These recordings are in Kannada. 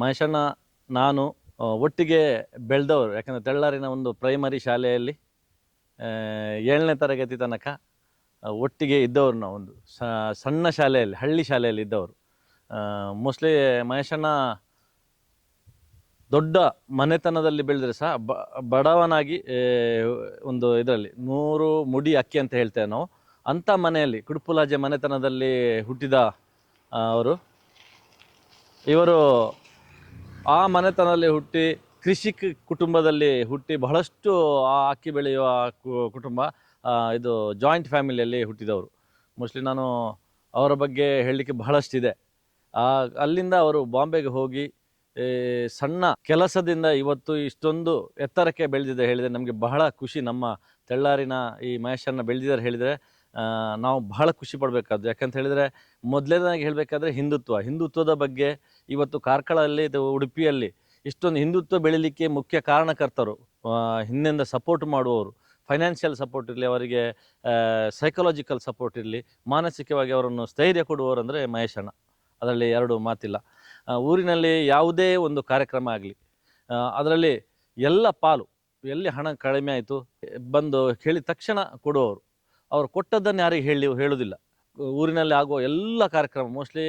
ಮಹೇಶಣ್ಣ, ನಾನು ಒಟ್ಟಿಗೆ ಬೆಳೆದವರು, ಯಾಕಂದರೆ ತೆಳ್ಳಾರಿನ ಒಂದು ಪ್ರೈಮರಿ ಶಾಲೆಯಲ್ಲಿ ಏಳನೇ ತರಗತಿ ತನಕ ಒಟ್ಟಿಗೆ ಇದ್ದವರು ನಾವು ಒಂದು ಸಣ್ಣ ಶಾಲೆಯಲ್ಲಿ, ಹಳ್ಳಿ ಶಾಲೆಯಲ್ಲಿ ಇದ್ದವರು. ಮೋಸ್ಟ್ಲಿ ಮಹೇಶಣ್ಣ ದೊಡ್ಡ ಮನೆತನದಲ್ಲಿ ಬೆಳೆದ್ರೆ ಸಹ ಬಡವನಾಗಿ ಒಂದು ಇದರಲ್ಲಿ, ನೂರು ಮುಡಿ ಅಕ್ಕಿ ಅಂತ ಹೇಳ್ತೇವೆ ನಾವು. ಅಂಥ ಮನೆಯಲ್ಲಿ, ಕುಡುಪುಲಾಜೆ ಮನೆತನದಲ್ಲಿ ಹುಟ್ಟಿದ ಅವರು. ಇವರು ಆ ಮನೆತನದಲ್ಲಿ ಹುಟ್ಟಿ ಕೃಷಿ ಕುಟುಂಬದಲ್ಲಿ ಹುಟ್ಟಿ ಬಹಳಷ್ಟು ಆ ಅಕ್ಕಿ ಬೆಳೆಯುವ ಕುಟುಂಬ ಇದು ಜಾಯಿಂಟ್ ಫ್ಯಾಮಿಲಿಯಲ್ಲಿ ಹುಟ್ಟಿದವರು. ಮೋಸ್ಟ್ಲಿ ನಾನು ಅವರ ಬಗ್ಗೆ ಹೇಳಲಿಕ್ಕೆ ಬಹಳಷ್ಟಿದೆ. ಅಲ್ಲಿಂದ ಅವರು ಬಾಂಬೆಗೆ ಹೋಗಿ ಸಣ್ಣ ಕೆಲಸದಿಂದ ಇವತ್ತು ಇಷ್ಟೊಂದು ಎತ್ತರಕ್ಕೆ ಬೆಳೆದಿದೆ ಹೇಳಿದರೆ ನಮಗೆ ಬಹಳ ಖುಷಿ. ನಮ್ಮ ತೆಳ್ಳಾರಿನ ಈ ಮಹೇಶನ್ನ ಬೆಳೆದಿದ್ದಾರೆ ಹೇಳಿದರೆ ನಾವು ಬಹಳ ಖುಷಿ ಪಡಬೇಕಾದ್ದು. ಯಾಕಂತ ಹೇಳಿದರೆ ಮೊದಲನೇದಾಗಿ ಹೇಳಬೇಕಾದ್ರೆ ಹಿಂದುತ್ವ. ಹಿಂದುತ್ವದ ಬಗ್ಗೆ ಇವತ್ತು ಕಾರ್ಕಳದಲ್ಲಿ ಉಡುಪಿಯಲ್ಲಿ ಇಷ್ಟೊಂದು ಹಿಂದುತ್ವ ಬೆಳೀಲಿಕ್ಕೆ ಮುಖ್ಯ ಕಾರಣಕರ್ತರು. ಹಿಂದಿಂದ ಸಪೋರ್ಟ್ ಮಾಡುವವರು. ಫೈನಾನ್ಷಿಯಲ್ ಸಪೋರ್ಟ್ ಇರಲಿ, ಅವರಿಗೆ ಸೈಕಲಾಜಿಕಲ್ ಸಪೋರ್ಟ್ ಇರಲಿ, ಮಾನಸಿಕವಾಗಿ ಅವರನ್ನು ಸ್ಥೈರ್ಯ ಕೊಡುವವರು ಅಂದರೆ ಮಹೇಶಣ್ಣ ಅದರಲ್ಲಿ ಎರಡು ಮಾತಿಲ್ಲ. ಊರಿನಲ್ಲಿ ಯಾವುದೇ ಒಂದು ಕಾರ್ಯಕ್ರಮ ಆಗಲಿ ಅದರಲ್ಲಿ ಎಲ್ಲ ಪಾಲು, ಎಲ್ಲಿ ಹಣ ಕಡಿಮೆ ಆಯಿತು, ಬಂದು ಕೇಳಿದ ತಕ್ಷಣ ಕೊಡುವವರು. ಅವರು ಕೊಟ್ಟದ್ದನ್ನು ಯಾರಿಗೆ ಹೇಳಿ, ಹೇಳುವುದಿಲ್ಲ. ಊರಿನಲ್ಲಿ ಆಗುವ ಎಲ್ಲ ಕಾರ್ಯಕ್ರಮ ಮೋಸ್ಟ್ಲಿ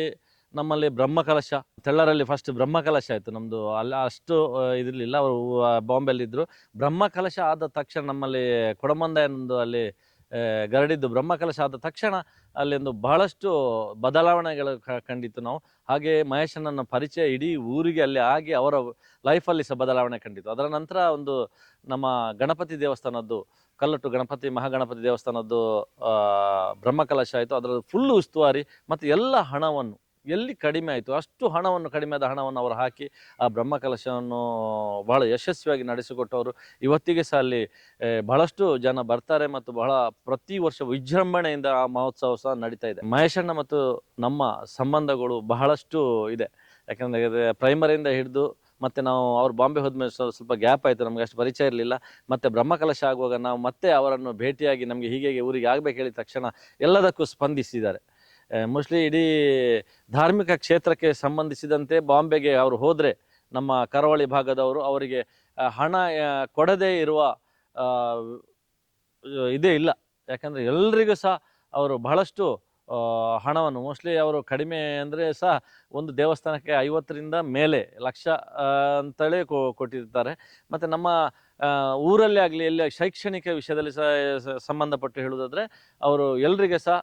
ನಮ್ಮಲ್ಲಿ ಬ್ರಹ್ಮಕಲಶ, ತೆಳ್ಳರಲ್ಲಿ ಫಸ್ಟ್ ಬ್ರಹ್ಮಕಲಶ ಆಯಿತು ನಮ್ಮದು ಅಲ್ಲ ಅಷ್ಟು ಇದಿರಲಿಲ್ಲ. ಅವರು ಬಾಂಬೆಯಲ್ಲಿದ್ದರು ಬ್ರಹ್ಮಕಲಶ ಆದ ತಕ್ಷಣ ನಮ್ಮಲ್ಲಿ ಕೊಡಮಂದ ಎಂದು ಅಲ್ಲಿ ಗರಡಿದ್ದು. ಬ್ರಹ್ಮಕಲಶ ಆದ ತಕ್ಷಣ ಅಲ್ಲಿ ಒಂದು ಬಹಳಷ್ಟು ಬದಲಾವಣೆಗಳು ಕಂಡಿತ್ತು ನಾವು. ಹಾಗೆ ಮಹೇಶನನ್ನು ಪರಿಚಯ ಇಡೀ ಊರಿಗೆ ಅಲ್ಲಿ ಆಗಿ ಅವರ ಲೈಫಲ್ಲಿ ಸಹ ಬದಲಾವಣೆ ಕಂಡಿತ್ತು. ಅದರ ನಂತರ ಒಂದು ನಮ್ಮ ಗಣಪತಿ ದೇವಸ್ಥಾನದ್ದು, ಕಲ್ಲಟ್ಟು ಗಣಪತಿ, ಮಹಾಗಣಪತಿ ದೇವಸ್ಥಾನದ್ದು ಬ್ರಹ್ಮಕಲಶ ಆಯಿತು. ಅದರ ಫುಲ್ ಉಸ್ತುವಾರಿ ಮತ್ತು ಎಲ್ಲ ಹಣವನ್ನು ಎಲ್ಲಿ ಕಡಿಮೆ ಆಯಿತು? ಅಷ್ಟು ಹಣವನ್ನು, ಕಡಿಮೆ ಆದ ಹಣವನ್ನು ಅವರು ಹಾಕಿ ಆ ಬ್ರಹ್ಮಕಲಶವನ್ನು ಬಹಳ ಯಶಸ್ವಿಯಾಗಿ ನಡೆಸಿಕೊಟ್ಟವರು. ಇವತ್ತಿಗೆ ಸಹ ಅಲ್ಲಿ ಬಹಳಷ್ಟು ಜನ ಬರ್ತಾರೆ ಮತ್ತು ಬಹಳ ಪ್ರತಿ ವರ್ಷ ವಿಜೃಂಭಣೆಯಿಂದ ಆ ಮಹೋತ್ಸವ ಸಹ ನಡೀತಾ ಇದೆ. ಮಹೇಶಣ್ಣ ಮತ್ತು ನಮ್ಮ ಸಂಬಂಧಗಳು ಬಹಳಷ್ಟು ಇದೆ. ಯಾಕಂದರೆ ಪ್ರೈಮರಿಯಿಂದ ಹಿಡಿದು ಮತ್ತು ನಾವು ಅವ್ರು ಬಾಂಬೆ ಹೋದ್ಮೇಲೆ ಸ್ವಲ್ಪ ಗ್ಯಾಪ್ ಆಯಿತು, ನಮಗೆ ಅಷ್ಟು ಪರಿಚಯ ಇರಲಿಲ್ಲ. ಮತ್ತು ಬ್ರಹ್ಮಕಲಶ ಆಗುವಾಗ ನಾವು ಮತ್ತೆ ಅವರನ್ನು ಭೇಟಿಯಾಗಿ ನಮಗೆ ಹೀಗೆ ಊರಿಗೆ ಆಗಬೇಕು ಹೇಳಿದ ತಕ್ಷಣ ಎಲ್ಲದಕ್ಕೂ ಸ್ಪಂದಿಸಿದ್ದಾರೆ. ಮೋಸ್ಟ್ಲಿ ಇಡೀ ಧಾರ್ಮಿಕ ಕ್ಷೇತ್ರಕ್ಕೆ ಸಂಬಂಧಿಸಿದಂತೆ ಬಾಂಬೆಗೆ ಅವರು ಹೋದರೆ ನಮ್ಮ ಕರಾವಳಿ ಭಾಗದವರು ಅವರಿಗೆ ಹಣ ಕೊಡದೇ ಇರುವ ಇದೇ ಇಲ್ಲ. ಯಾಕಂದರೆ ಎಲ್ರಿಗೂ ಸಹ ಅವರು ಬಹಳಷ್ಟು ಹಣವನ್ನು ಮೋಸ್ಟ್ಲಿ ಅವರು ಕಡಿಮೆ ಅಂದರೆ ಸಹ ಒಂದು ದೇವಸ್ಥಾನಕ್ಕೆ ಐವತ್ತರಿಂದ ಮೇಲೆ ಲಕ್ಷ ಅಂತೇಳಿ ಕೊಟ್ಟಿರ್ತಾರೆ. ಮತ್ತು ನಮ್ಮ ಊರಲ್ಲೇ ಆಗಲಿ, ಎಲ್ಲಿ ಶೈಕ್ಷಣಿಕ ವಿಷಯದಲ್ಲಿ ಸಹ ಸಂಬಂಧಪಟ್ಟು ಹೇಳುವುದಾದರೆ, ಅವರು ಎಲ್ರಿಗೆ ಸಹ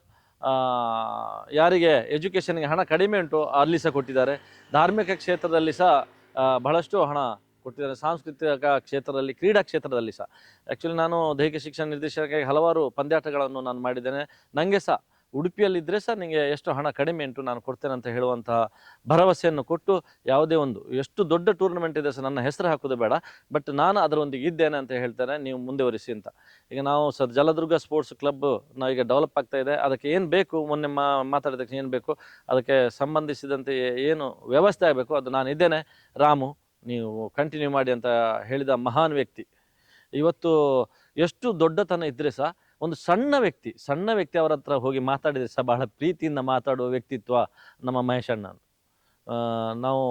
ಯಾರಿಗೆ ಎಜುಕೇಷನ್ಗೆ ಹಣ ಕಡಿಮೆ ಉಂಟು ಅಲ್ಲಿ ಸಹ ಕೊಟ್ಟಿದ್ದಾರೆ. ಧಾರ್ಮಿಕ ಕ್ಷೇತ್ರದಲ್ಲಿ ಸಹ ಬಹಳಷ್ಟು ಹಣ ಕೊಟ್ಟಿದ್ದಾರೆ. ಸಾಂಸ್ಕೃತಿಕ ಕ್ಷೇತ್ರದಲ್ಲಿ, ಕ್ರೀಡಾ ಕ್ಷೇತ್ರದಲ್ಲಿ ಸಹ. ಆ್ಯಕ್ಚುಲಿ ನಾನು ದೈಹಿಕ ಶಿಕ್ಷಣ ನಿರ್ದೇಶನಕ್ಕಾಗಿ ಹಲವಾರು ಪಂದ್ಯಾಟಗಳನ್ನು ನಾನು ಮಾಡಿದ್ದೇನೆ. ನನಗೆ ಸಹ ಉಡುಪಿಯಲ್ಲಿದ್ದರೆ ಸರ್ ನಿಮಗೆ ಎಷ್ಟು ಹಣ ಕಡಿಮೆ ಉಂಟು, ನಾನು ಕೊಡ್ತೇನೆ ಅಂತ ಹೇಳುವಂತಹ ಭರವಸೆಯನ್ನು ಕೊಟ್ಟು ಯಾವುದೇ ಒಂದು, ಎಷ್ಟು ದೊಡ್ಡ ಟೂರ್ನಮೆಂಟ್ ಇದೆ ಸರ್, ನನ್ನ ಹೆಸರು ಹಾಕೋದು ಬೇಡ ಬಟ್ ನಾನು ಅದರೊಂದಿಗೆ ಇದ್ದೇನೆ ಅಂತ ಹೇಳ್ತೇನೆ, ನೀವು ಮುಂದುವರಿಸಿ ಅಂತ. ಈಗ ನಾವು ಸರ್ ಜಲದುರ್ಗ ಸ್ಪೋರ್ಟ್ಸ್ ಕ್ಲಬ್ ನಾವೀಗ ಡೆವಲಪ್ ಆಗ್ತಾ ಇದೆ, ಅದಕ್ಕೆ ಏನು ಬೇಕು, ಮೊನ್ನೆ ಮಾ ಮಾತಾಡಿದಕ್ಕೆ ಏನು ಬೇಕು, ಅದಕ್ಕೆ ಸಂಬಂಧಿಸಿದಂತೆ ಏನು ವ್ಯವಸ್ಥೆ ಆಗಬೇಕು, ಅದು ನಾನು ಇದ್ದೇನೆ. ರಾಮು, ನೀವು ಕಂಟಿನ್ಯೂ ಮಾಡಿ ಅಂತ ಹೇಳಿದ ಮಹಾನ್ ವ್ಯಕ್ತಿ. ಇವತ್ತು ಎಷ್ಟು ದೊಡ್ಡತನ ಇದ್ದರೆ ಸಹ ಒಂದು ಸಣ್ಣ ವ್ಯಕ್ತಿ ಸಣ್ಣ ವ್ಯಕ್ತಿ ಅವರ ಹತ್ರ ಹೋಗಿ ಮಾತಾಡಿದರೆ ಸಹ ಬಹಳ ಪ್ರೀತಿಯಿಂದ ಮಾತಾಡುವ ವ್ಯಕ್ತಿತ್ವ ನಮ್ಮ ಮಹೇಶಣ್ಣ ಆ, ನಾವು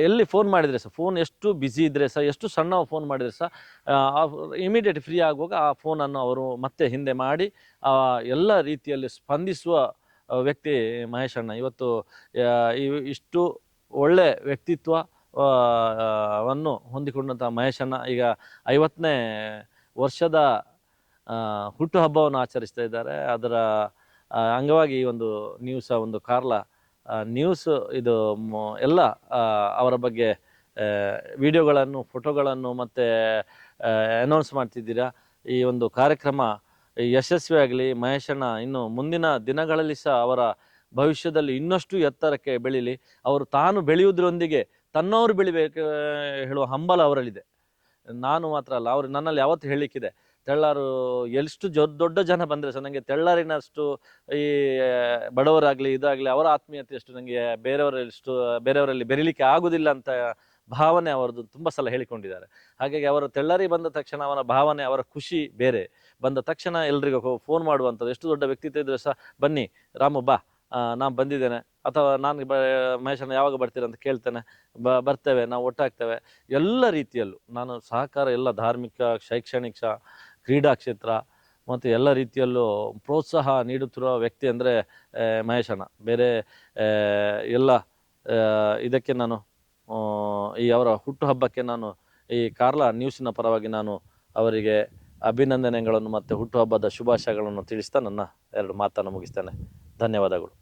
ಎಲ್ಲಿ ಫೋನ್ ಮಾಡಿದರೆ ಸಹ ಫೋನ್ ಎಷ್ಟು ಬ್ಯುಸಿ ಇದ್ದರೆ ಸಹ ಎಷ್ಟು ಸಣ್ಣ ಫೋನ್ ಮಾಡಿದರೆ ಸಹ ಇಮಿಡಿಯೇಟ್ ಫ್ರೀ ಆಗುವಾಗ ಆ ಫೋನನ್ನು ಅವರು ಮತ್ತೆ ಹಿಂದೆ ಮಾಡಿ ಎಲ್ಲ ರೀತಿಯಲ್ಲಿ ಸ್ಪಂದಿಸುವ ವ್ಯಕ್ತಿ ಮಹೇಶಣ್ಣ ಇವತ್ತು ಆ, ಇಷ್ಟು ಒಳ್ಳೆ ವ್ಯಕ್ತಿತ್ವ ವನ್ನು ಹೊಂದಿಕೊಂಡಂಥ ಮಹೇಶಣ್ಣ ಈಗ ಐವತ್ತನೇ ವರ್ಷದ ಹುಟ್ಟುಹಬ್ಬವನ್ನು ಆಚರಿಸ್ತಾ ಇದ್ದಾರೆ. ಅದರ ಅಂಗವಾಗಿ ಈ ಒಂದು ನ್ಯೂಸ್ ಒಂದು ಕಾರ್ಲ ನ್ಯೂಸ್ ಇದು ಎಲ್ಲ ಅವರ ಬಗ್ಗೆ ವಿಡಿಯೋಗಳನ್ನು ಫೋಟೋಗಳನ್ನು ಮತ್ತು ಅನೌನ್ಸ್ ಮಾಡ್ತಿದ್ದೀರಾ. ಈ ಒಂದು ಕಾರ್ಯಕ್ರಮ ಯಶಸ್ವಿಯಾಗಲಿ ಮಹೇಶಣ್ಣ ಇನ್ನು ಮುಂದಿನ ದಿನಗಳಲ್ಲಿ ಸಹ ಅವರ ಭವಿಷ್ಯದಲ್ಲಿ ಇನ್ನಷ್ಟು ಎತ್ತರಕ್ಕೆ ಬೆಳೀಲಿ. ಅವರು ತಾನು ಬೆಳೆಯುವುದರೊಂದಿಗೆ ತನ್ನವರು ಬೆಳಿಬೇಕು, ಹೇಳುವ ಹಂಬಲ ಅವರಲ್ಲಿದೆ. ನಾನು ಮಾತ್ರ ಅಲ್ಲ, ಅವರು ನನ್ನಲ್ಲಿ ಯಾವತ್ತು ಹೇಳಲಿಕ್ಕಿದೆ ತೆಳ್ಳಾರು ಎಷ್ಟು ದೊಡ್ಡ ಜನ ಬಂದರೆ ಸಹ ನನಗೆ ತೆಳ್ಳಾರಿನಷ್ಟು ಈ ಬಡವರಾಗಲಿ ಇದಾಗಲಿ ಅವರ ಆತ್ಮೀಯತೆ ಎಷ್ಟು ನನಗೆ ಬೇರೆಯವರಷ್ಟು ಬೇರೆಯವರಲ್ಲಿ ಬೆರೀಲಿಕ್ಕೆ ಆಗುವುದಿಲ್ಲ ಅಂತ ಭಾವನೆ ಅವರದ್ದು ತುಂಬ ಸಲ ಹೇಳಿಕೊಂಡಿದ್ದಾರೆ. ಹಾಗಾಗಿ ಅವರು ತೆಳ್ಳಾರಿ ಬಂದ ತಕ್ಷಣ ಅವನ ಭಾವನೆ, ಅವರ ಖುಷಿ ಬೇರೆ. ಬಂದ ತಕ್ಷಣ ಎಲ್ರಿಗೂ ಫೋನ್ ಮಾಡುವಂಥದ್ದು. ಎಷ್ಟು ದೊಡ್ಡ ವ್ಯಕ್ತಿತ್ವ ಇದ್ದರೆ ಸಹ, ಬನ್ನಿ, ರಾಮು ಬಾ ನಾನು ಬಂದಿದ್ದೇನೆ. ಅಥವಾ ನಾನು ಬ ಮಹೇಶನ ಯಾವಾಗ ಬರ್ತೀರ ಅಂತ ಕೇಳ್ತೇನೆ. ಬ, ಬರ್ತೇವೆ, ನಾವು ಒಟ್ಟಾಗ್ತೇವೆ. ಎಲ್ಲ ರೀತಿಯಲ್ಲೂ ನಾನು ಸಹಕಾರ ಎಲ್ಲ ಧಾರ್ಮಿಕ, ಶೈಕ್ಷಣಿಕ ಕ್ರೀಡಾ ಕ್ಷೇತ್ರ ಮತ್ತು ಎಲ್ಲ ರೀತಿಯಲ್ಲೂ ಪ್ರೋತ್ಸಾಹ ನೀಡುತ್ತಿರುವ ವ್ಯಕ್ತಿ ಅಂದರೆ ಮಹೇಶಣ್ಣ ಬೇರೆ ಎಲ್ಲ ಇದಕ್ಕೆ ನಾನು ಈ ಅವರ ಹುಟ್ಟುಹಬ್ಬಕ್ಕೆ ನಾನು ಈ ಕಾರ್ಲಾ ನ್ಯೂಸಿನ ಪರವಾಗಿ ನಾನು ಅವರಿಗೆ ಅಭಿನಂದನೆಗಳನ್ನು ಮತ್ತು ಹುಟ್ಟುಹಬ್ಬದ ಶುಭಾಶಯಗಳನ್ನು ತಿಳಿಸ್ತಾ ನನ್ನ ಎರಡು ಮಾತನ್ನು ಮುಗಿಸ್ತೇನೆ. ಧನ್ಯವಾದಗಳು.